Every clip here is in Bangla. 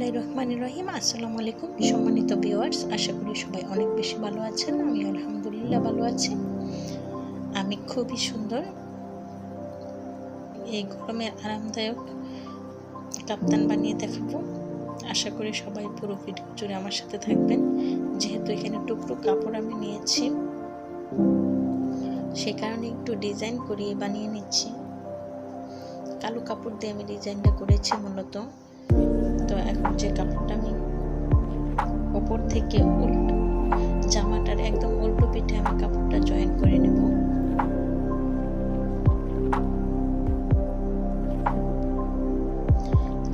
বিসমিল্লাহ রহমান রহিম। আসসালামু আলাইকুম সম্মানিত ভিউয়ার্স আশা করি সবাই অনেক বেশি ভালো আছেন আমি আলহামদুলিল্লাহ ভালো আছি। আমি খুবই সুন্দর, এই গরমের আরামদায়ক কাপ্তান বানিয়ে দেখাবো। আশা করি সবাই পুরো ভিডিও জুড়ে আমার সাথে থাকবেন। যেহেতু এখানে টুকরো কাপড় আমি নিয়েছি, সে কারণে একটু ডিজাইন করিয়ে বানিয়ে নিচ্ছি। কালো কাপড় দিয়ে আমি ডিজাইনটা করেছি মূলত। তো এখন যে কাপড়টা আমি ওপর থেকে উল্টো জামাটার একদম উল্টো পিঠে আমি কাপড়টা জয়েন করে নেব।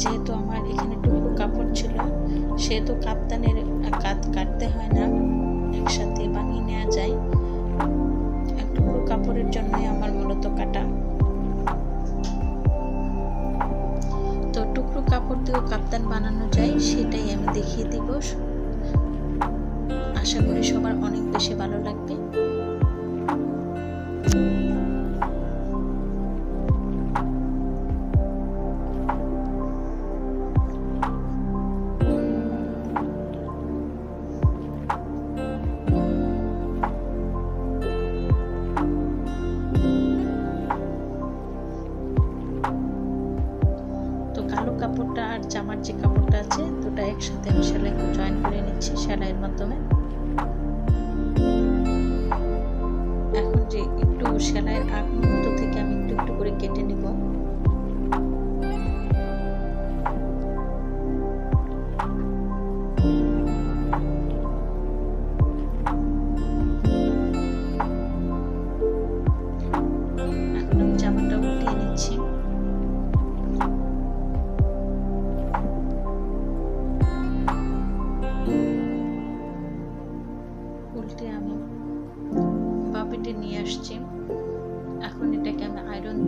যেহেতু আমার এখানে টুকরো কাপড় ছিল, সেহেতু কাপ্তানের কাত কাটতে হয় না, একসাথে বানিয়ে নেওয়া যায়। টুকরো কাপড়ের জন্যই আমার দিয়েও কাপ্তান বানানো যায়, সেটাই আমি দেখিয়ে দিব। আশা করি সবার অনেক বেশি ভালো লাগবে। একসাথে আমি সেলাই জয়েন করে নিচ্ছি সেলাইয়ের মাধ্যমে। এখন যে একটু সেলাইয়ের আগ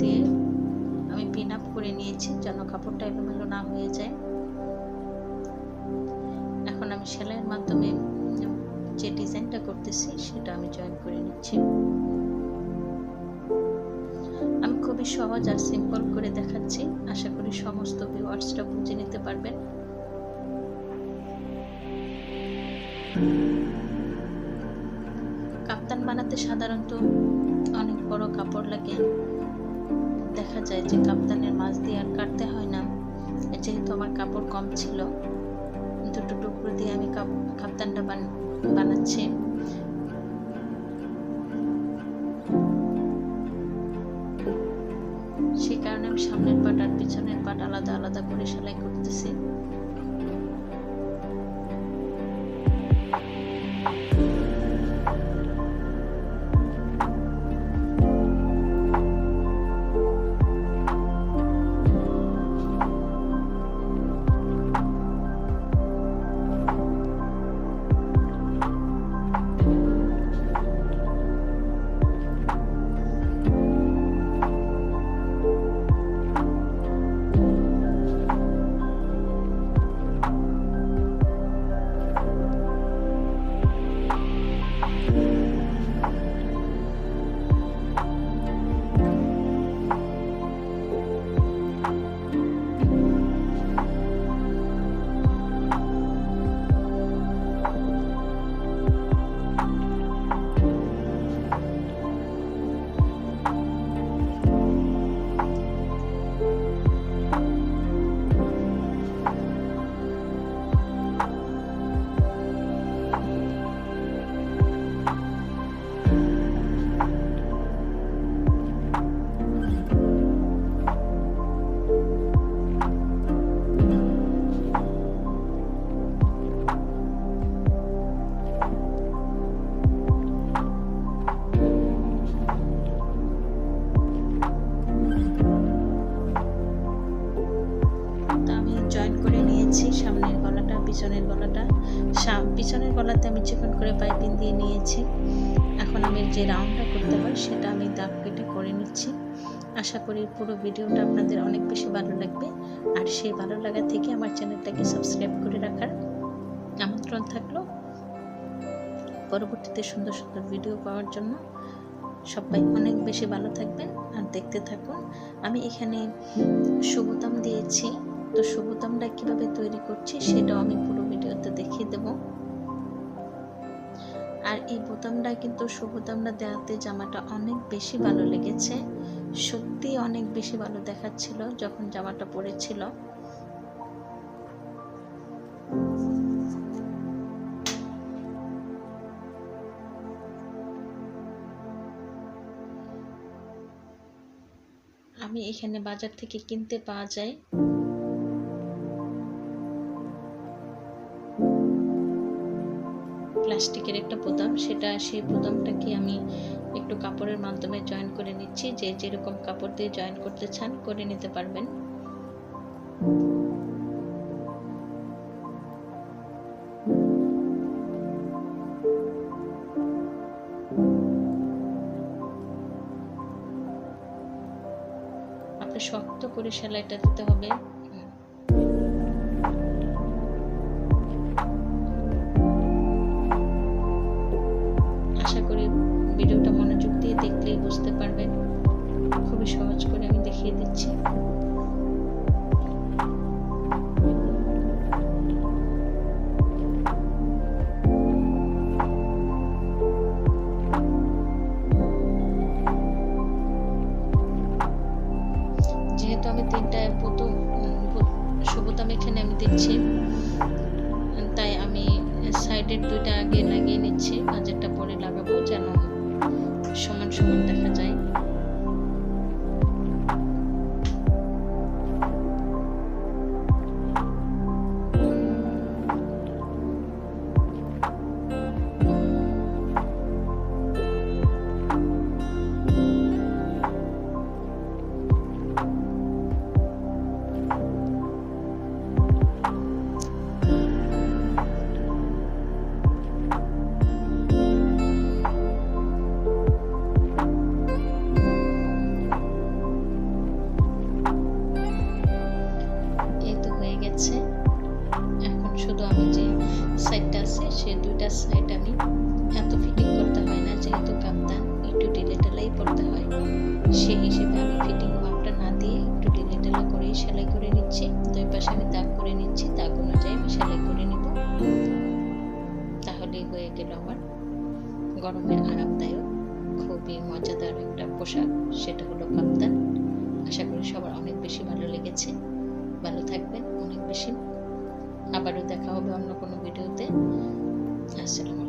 দিয়ে আমি পিন আপ করে নিয়েছি যেন কাপড়টা এলোমেলো না হয়ে যায়। এখন আমি সেলাইয়ের মাধ্যমে যে ডিজাইনটা করতেছি সেটা আমি জয়েন করে নিচ্ছি। আমি খুবই সহজ আর সিম্পল করে দেখাচ্ছি। আশা করি সমস্ত ভিউয়ার্সরা বুঝে নিতে পারবেন। কাপ্তান বানাতে সাধারণত অনেক বড় কাপড় লাগে। দেখা যায় যে কাপ্তানের মাছ দিয়ে আর কাটতে হয় না। যেহেতু আমার কাপড় কম ছিল, দুটো টুকরো দিয়ে আমি কাপ্তানটা বানাচ্ছি। সেই কারণে আমি সামনের পাট আর পিছনের পাট আলাদা আলাদা করে সেলাই করতেছি। পিছনের গলাটা। সাম পিছনের গলাতে আমি চিকন করে পাইপিং দিয়ে নিয়েছি। এখন আমি যে রাউন্ডটা করতে হয়, সেটা আমি দাগ কেটে করে নিচ্ছি। আশা করি পুরো ভিডিওটা আপনাদের অনেক বেশি ভালো লাগবে। আর সেই ভালো লাগা থেকে আমার চ্যানেলটাকে সাবস্ক্রাইব করে রাখার আমন্ত্রণ থাকল। পরবর্তীতে সুন্দর সুন্দর ভিডিও পাওয়ার জন্য সবাই অনেক বেশি ভালো থাকবেন আর দেখতে থাকুন। আমি এখানে সুবোতাম দিয়েছি। তো শুভ বোতামটা কীভাবে তৈরি করছি সেটাও আমি পুরো ভিডিওতে দেখিয়ে দেব। আর এই বোতামটা কিন্তু শুভ দেওয়াতে জামাটা অনেক বেশি ভালো লেগেছে। সত্যি অনেক বেশি ভালো দেখাচ্ছিল যখন জামাটা পরেছিল। আমি এখানে বাজার থেকে কিনতে পাওয়া যায়। প্লাস্টিকের একটা বোতাম, সেটা, সেই বোতামটাকে আমি একটু কাপড়ের মাধ্যমে জয়েন করে নিচ্ছি। যে যেরকম কাপড় দিয়ে জয়েন করতে চান, করে নিতে পারবেন। আপনার শক্ত করে সেলাইটা দিতে হবে। বুঝতে পারবেন। খুবই সহজ করে আমি দেখিয়ে দিচ্ছি। যেহেতু আমি তিনটা প্রথম সুবোতাম এখানে আমি দিচ্ছি। তাই আমি সাইডের দুইটা আগে লাগিয়ে নিচ্ছি মাঝেরটা পরে লাগাবো যেন সমান সমান সেই হিসেবে আমি ফিটিং মাপটা না দিয়ে একটু ঢিলে ঢালা করেই সেলাই করে নিচ্ছি। দুই পাশে আমি দাগ করে নিচ্ছি, দাগ অনুযায়ী আমি সেলাই করে নিব। তাহলেই হয়ে গেল আমার গরমে আরামদায়ক, খুবই মজাদার একটা পোশাক, সেটা হলো কাপ্তান আশা করি সবার অনেক বেশি ভালো লেগেছে। ভালো থাকবেন অনেক বেশি। আবারও দেখা হবে অন্য কোনো ভিডিওতে। আসসালাম